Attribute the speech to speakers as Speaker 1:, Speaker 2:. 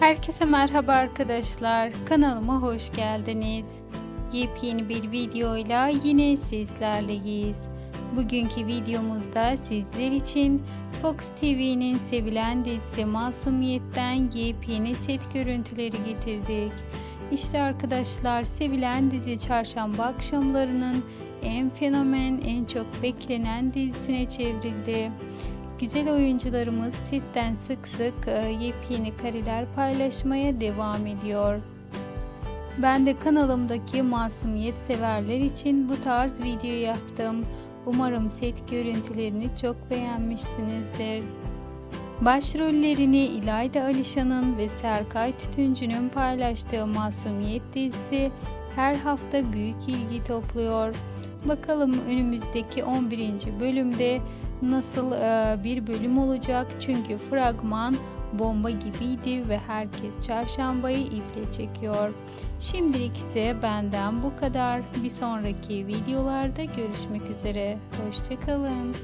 Speaker 1: Herkese merhaba arkadaşlar. Kanalıma hoş geldiniz. Yepyeni bir videoyla yine sizlerleyiz. Bugünkü videomuzda sizler için Fox TV'nin sevilen dizisi Masumiyet'ten yepyeni set görüntüleri getirdik. İşte arkadaşlar sevilen dizi çarşamba akşamlarının en fenomen, en çok beklenen dizisine çevrildi. Güzel oyuncularımız setten sık sık e, yepyeni kareler paylaşmaya devam ediyor. Ben de kanalımdaki masumiyet severler için bu tarz video yaptım. Umarım set görüntülerini çok beğenmişsinizdir. Başrollerini İlayda Alişan'ın ve Serkay Tütüncü'nün paylaştığı Masumiyet dizisi her hafta büyük ilgi topluyor. Bakalım önümüzdeki 11. bölümde nasıl e, bir bölüm olacak çünkü fragman bomba gibiydi ve herkes çarşambayı iple çekiyor. Şimdilik ise benden bu kadar. Bir sonraki videolarda görüşmek üzere. Hoşçakalın.